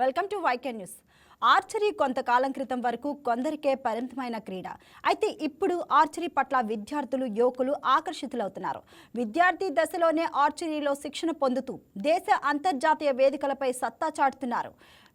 Welcome to YK news. Archery కొంతకాలం క్రితం వరకు కొందరికే పరిమితమైన క్రీడ. అయితే ఇప్పుడు ఆర్చరీ పట్ల విద్యార్థులు యువకులు ఆకర్షితులవుతున్నారు. విద్యార్థి దశలోనే ఆర్చరీలో శిక్షణ పొందుతూ దేశ అంతర్జాతీయ వేదికలపై సత్తా చాటుతున్నారు.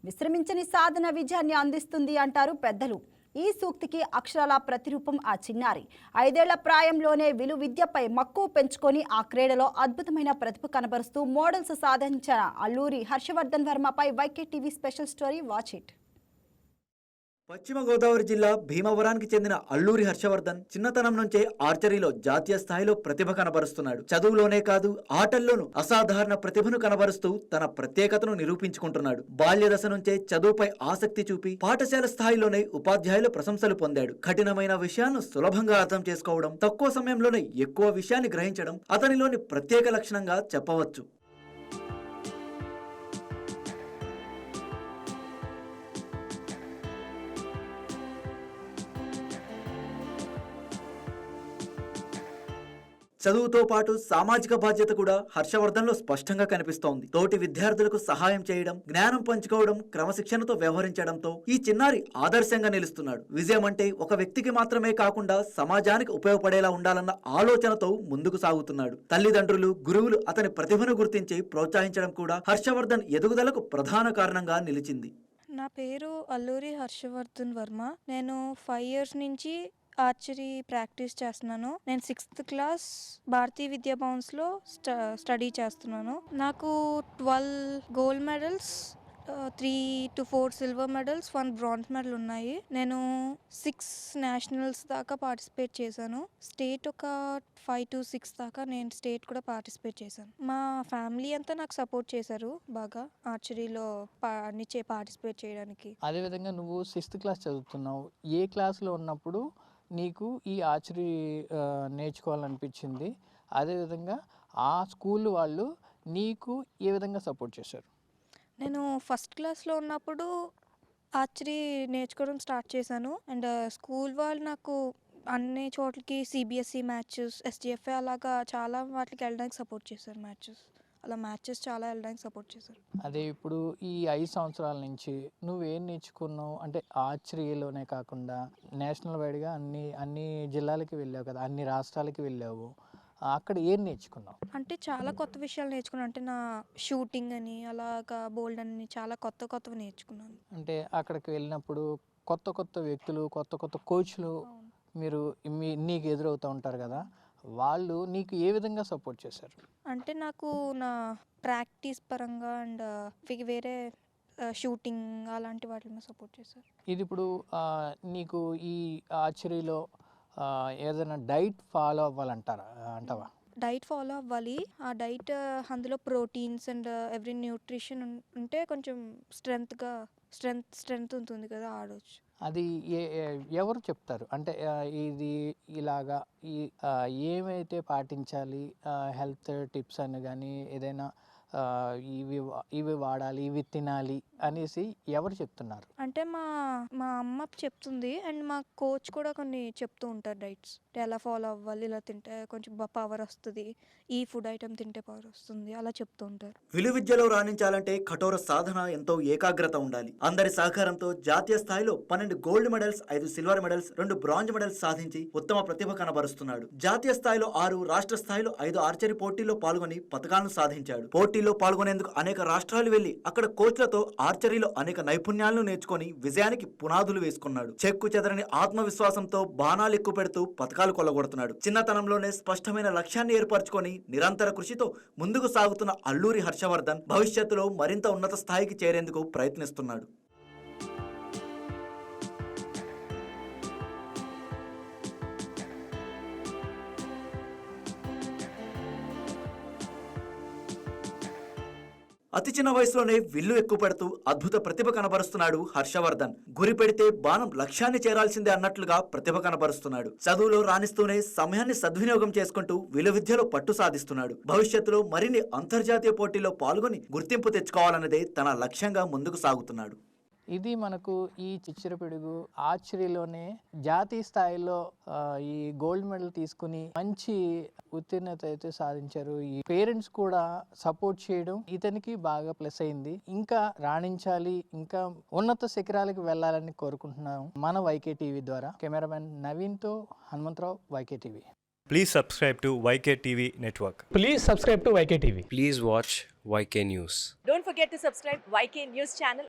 విశ్రమించని సాధన విజయాన్ని అందిస్తుంది అంటారు పెద్దలు. ఈ సూక్తికి అక్షరాల ప్రతిరూపం ఆ చిన్నారి. ఐదేళ్ళ ప్రాయంలోనే విలు విద్యపై మక్కువ పెంచుకొని ఆ క్రీడలో అద్భుతమైన ప్రతిభ కనబరుస్తూ మోడల్స్ సాధించిన Alluri Harshavardhan వర్మపై YK TV special story watch it. పశ్చిమ గోదావరి జిల్లా భీమవరానికి చెందిన అల్లూరి హర్షవర్ధన్ చిన్నతనం నుంచే ఆర్చరీలో జాతీయ స్థాయిలో ప్రతిభ కనబరుస్తున్నాడు. చదువులోనే కాదు ఆటల్లోనూ అసాధారణ ప్రతిభను కనబరుస్తూ తన ప్రత్యేకతను నిరూపించుకుంటున్నాడు. బాల్య దశ నుంచే చదువుపై ఆసక్తి చూపి పాఠశాల స్థాయిలోనే ఉపాధ్యాయులు ప్రశంసలు పొందాడు. కఠినమైన విషయాలను సులభంగా అర్థం చేసుకోవడం తక్కువ సమయంలోనే ఎక్కువ విషయాన్ని గ్రహించడం అతనిలోని ప్రత్యేక లక్షణంగా చెప్పవచ్చు. చదువుతో పాటు సామాజిక బాధ్యత కూడా హర్షవర్ధన్లో స్పష్టంగా కనిపిస్తోంది. తోటి విద్యార్థులకు సహాయం చేయడం జ్ఞానం పంచుకోవడం క్రమశిక్షణతో వ్యవహరించడంతో ఈ చిన్నారి ఆదర్శంగా నిలుస్తున్నాడు. విజయం అంటే ఒక వ్యక్తికి మాత్రమే కాకుండా సమాజానికి ఉపయోగపడేలా ఉండాలన్న ఆలోచనతో ముందుకు సాగుతున్నాడు. తల్లిదండ్రులు గురువులు అతని ప్రతిభను గుర్తించి ప్రోత్సహించడం కూడా హర్షవర్ధన్ ఎదుగుదలకు ప్రధాన కారణంగా నిలిచింది. నా పేరు అల్లూరి హర్షవర్ధన్ వర్మ. నేను ఫైవ్ ఇయర్స్ నుంచి ఆర్చరీ ప్రాక్టీస్ చేస్తున్నాను. నేను సిక్స్త్ క్లాస్ భారతీయ విద్యా భవన్స్లో స్ట స్టడీ చేస్తున్నాను. నాకు twelve gold medals three to four silver medals one bronze medal ఉన్నాయి. నేను సిక్స్ నేషనల్స్ దాకా పార్టిసిపేట్ చేశాను. స్టేట్ ఒక ఫైవ్ టు సిక్స్ దాకా నేను స్టేట్ కూడా పార్టిసిపేట్ చేశాను. మా ఫ్యామిలీ అంతా నాకు సపోర్ట్ చేశారు బాగా ఆర్చరీలో అన్ని చే పార్టిసిపేట్ చేయడానికి. అదేవిధంగా నువ్వు సిక్స్త్ క్లాస్ చదువుతున్నావు. ఏ క్లాస్లో ఉన్నప్పుడు నీకు ఈ ఆర్చరీ నేర్చుకోవాలనిపించింది. అదేవిధంగా ఆ స్కూల్ వాళ్ళు నీకు ఏ విధంగా సపోర్ట్ చేశారు? నేను ఫస్ట్ క్లాస్లో ఉన్నప్పుడు ఆర్చరీ నేర్చుకోవడం స్టార్ట్ చేశాను. అండ్ స్కూల్ వాళ్ళు నాకు అన్ని చోట్లకి సిబిఎస్ఈ మ్యాచెస్ ఎస్డిఎఫ్ఏ అలాగా చాలా వాటికి వెళ్ళడానికి సపోర్ట్ చేశారు మ్యాచెస్. అలా మ్యాచెస్ చాలా వెళ్ళడానికి సపోర్ట్ చేశారు. అదే ఇప్పుడు ఈ ఐదు సంవత్సరాల నుంచి నువ్వేం నేర్చుకున్నావు? అంటే ఆర్చరీలోనే కాకుండా నేషనల్ వైడ్గా అన్ని అన్ని జిల్లాలకి వెళ్ళావు కదా అన్ని రాష్ట్రాలకి వెళ్ళావు. అక్కడ ఏం నేర్చుకున్నావు? అంటే చాలా కొత్త విషయాలు నేర్చుకున్నాను. అంటే నా షూటింగ్ అని అలాగా బోల్డ్ అని చాలా కొత్త కొత్తవి నేర్చుకున్నాను. అంటే అక్కడికి వెళ్ళినప్పుడు కొత్త కొత్త వ్యక్తులు కొత్త కొత్త కోచ్లు మీరు మీ నీకు ఎదురవుతూ ఉంటారు కదా. వాళ్ళు నీకు ఏ విధంగా సపోర్ట్ చేశారు? అంటే నాకు నా ప్రాక్టీస్ పరంగా అండ్ వేరే షూటింగ్ అలాంటి వాటిని సపోర్ట్ చేశారు. ఇది ఇప్పుడు నీకు ఈ ఆర్చరీలో ఏదైనా డైట్ ఫాలో అవ్వాలంటారా? అంటావా? డైట్ ఫాలో అవ్వాలి. ఆ డైట్ అందులో ప్రోటీన్స్ అండ్ ఎవ్రీ న్యూట్రిషన్ ఉంటే కొంచెం స్ట్రెంగ్త్గా స్ట్రెంగ్త్ స్ట్రెంగ్త్ ఉంటుంది కదా ఆడవచ్చు అది ఏ ఎవరు చెప్తారు? అంటే ఇది ఇలాగా ఈ ఏమైతే పాటించాలి హెల్త్ టిప్స్ అని కానీ ఏదైనా ఇవి ఇవి వాడాలి ఇవి తినాలి అనేసి ఎవరు చెప్తున్నారు? అంటే మా మా అమ్మ చెప్తుంది అండ్ మా కోచ్ కూడా కొన్ని చెప్తూ ఉంటారు డైట్స్. ఎలా ఫాలో అవ్వాలి ఇలా తింటే కొంచెం పవర్ వస్తుంది ఈ ఫుడ్ ఐటమ్ తింటే పవర్ వస్తుంది అలా చెప్తూ ఉంటారు. విలు విద్యలో రాణించాలంటే కఠోర సాధన ఎంతో ఏకాగ్రత ఉండాలి. అందరి సహకారంతో జాతీయ స్థాయిలో పన్నెండు గోల్డ్ మెడల్స్ ఐదు సిల్వర్ మెడల్స్ రెండు బ్రాంజ్ మెడల్స్ సాధించి ఉత్తమ ప్రతిభ కనబరుస్తున్నాడు. జాతీయ స్థాయిలో ఆరు రాష్ట్ర స్థాయిలో ఐదు ఆర్చరీ పోటీల్లో పాల్గొని పథకాలను సాధించాడు. పోటీల్లో పాల్గొనేందుకు అనేక రాష్ట్రాలు వెళ్ళి అక్కడ కోచ్లతో ఆర్చరీలో అనేక నైపుణ్యాలను నేర్చుకొని విజయానికి పునాదులు వేసుకున్నాడు. చెక్కు చెదరని ఆత్మవిశ్వాసంతో బాణాలు ఎక్కువ పెడుతూ పథకాలు కొల్లగొడుతున్నాడు. చిన్నతనంలోనే స్పష్టమైన లక్ష్యాన్ని ఏర్పరచుకొని నిరంతర కృషితో ముందుకు సాగుతున్న అల్లూరి హర్షవర్ధన్ భవిష్యత్తులో మరింత ఉన్నత స్థాయికి చేరేందుకు ప్రయత్నిస్తున్నాడు. అతి చిన్న వయసులోనే విల్లు ఎక్కువ పెడుతూ అద్భుత ప్రతిభ కనబరుస్తున్నాడు హర్షవర్ధన్. గురి పెడితే బాణం లక్ష్యాన్ని చేరాల్సిందే అన్నట్లుగా ప్రతిభ కనబరుస్తున్నాడు. చదువులో రాణిస్తూనే సమయాన్ని సద్వినియోగం చేసుకుంటూ విలు విద్యలో పట్టు సాధిస్తున్నాడు. భవిష్యత్తులో మరిన్ని అంతర్జాతీయ పోటీల్లో పాల్గొని గుర్తింపు తెచ్చుకోవాలన్నదే తన లక్ష్యంగా ముందుకు సాగుతున్నాడు. ఇది మనకు ఈ చిచ్చరపిడుగు ఆర్చరీలోనే జాతీయ స్థాయిలో ఈ గోల్డ్ మెడల్ తీసుకుని మంచి ఉత్తీర్ణత అయితే సాధించారు ఈ పేరెంట్స్ కూడా సపోర్ట్ చేయడం ఇతనికి బాగా ప్లస్ అయింది ఇంకా రాణించాలి ఇంకా ఉన్నత శిఖరాలకు వెళ్ళాలని కోరుకుంటున్నాం మన వైకే టీవీ ద్వారా cameraman నవీన్తో Hanumantharao YK TV Please subscribe to YK TV Network. Please subscribe to YK TV. Please watch YK News. Don't forget to subscribe YK News channel